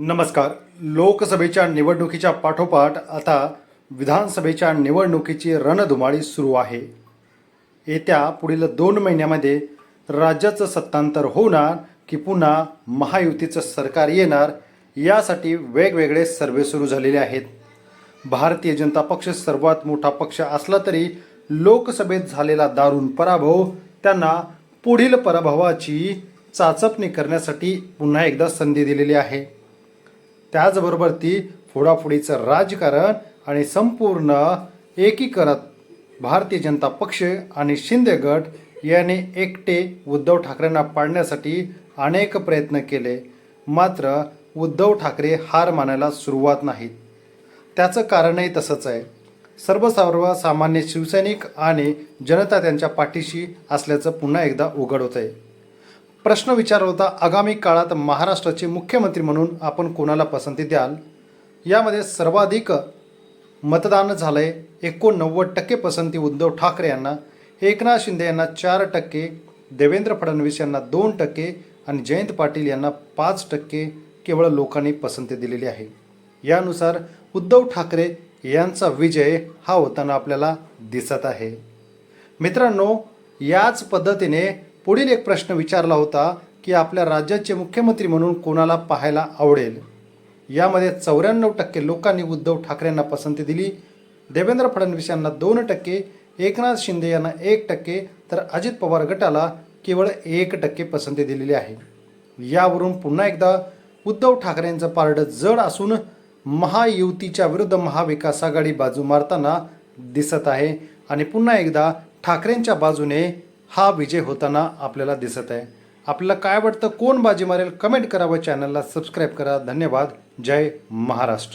नमस्कार. लोकसभेच्या निवडणुकीच्या पाठोपाठ आता विधानसभेच्या निवडणुकीची रणधुमाळी सुरू आहे. येत्या पुढील दोन महिन्यामध्ये राज्याचं सत्तांतर होणार की पुन्हा महायुतीचं सरकार येणार यासाठी वेगवेगळे सर्वे सुरू झालेले आहेत. भारतीय जनता पक्ष सर्वात मोठा पक्ष असला तरी लोकसभेत झालेला दारुण पराभव त्यांना पुढील पराभवाची चाचपणी करण्यासाठी पुन्हा एकदा संधी दिलेली आहे. त्याचबरोबर ती फोडाफोडीचं राजकारण आणि संपूर्ण एकीकरण भारतीय जनता पक्ष आणि शिंदे गट याने एकटे उद्धव ठाकरेंना पाडण्यासाठी अनेक प्रयत्न केले. मात्र उद्धव ठाकरे हार मानायला सुरुवात नाहीत. त्याचं कारणही तसंच आहे. सर्वसार्व सामान्य शिवसैनिक आणि जनता त्यांच्या पाठीशी असल्याचं पुन्हा एकदा उघड होत आहे प्रश्न विचार होता आगामी काळात महाराष्ट्राचे मुख्यमंत्री म्हणून आपण कोणाला पसंती द्याल? यामध्ये सर्वाधिक मतदान झालं आहे एकोणनव्वद टक्के पसंती उद्धव ठाकरे यांना एकनाथ शिंदे यांना चार टक्के देवेंद्र फडणवीस यांना दोन टक्के आणि जयंत पाटील यांना पाच टक्के केवळ लोकांनी पसंती दिलेली आहे. यानुसार उद्धव ठाकरे यांचा विजय हा होताना आपल्याला दिसत आहे. मित्रांनो याच पद्धतीने पुढील एक प्रश्न विचारला होता की आपल्या राज्याचे मुख्यमंत्री म्हणून कोणाला पाहायला आवडेल? यामध्ये चौऱ्याण्णव टक्के लोकांनी उद्धव ठाकरेंना पसंती दिली. देवेंद्र फडणवीस यांना दोन टक्के एकनाथ शिंदे यांना एक टक्के तर अजित पवार गटाला केवळ एक टक्के पसंती दिलेली आहे. यावरून पुन्हा एकदा उद्धव ठाकरेंचं पारडं जड असून महायुतीच्या विरुद्ध महाविकास आघाडी बाजू मारताना दिसत आहे. आणि पुन्हा एकदा ठाकरेंच्या बाजूने हा विजय होताना आपल्याला दिसत आहे. आपल्याला काय वाटतं कोण बाजी मारेल? कमेंट करावं चॅनलला सबस्क्राईब करा. धन्यवाद. जय महाराष्ट्र.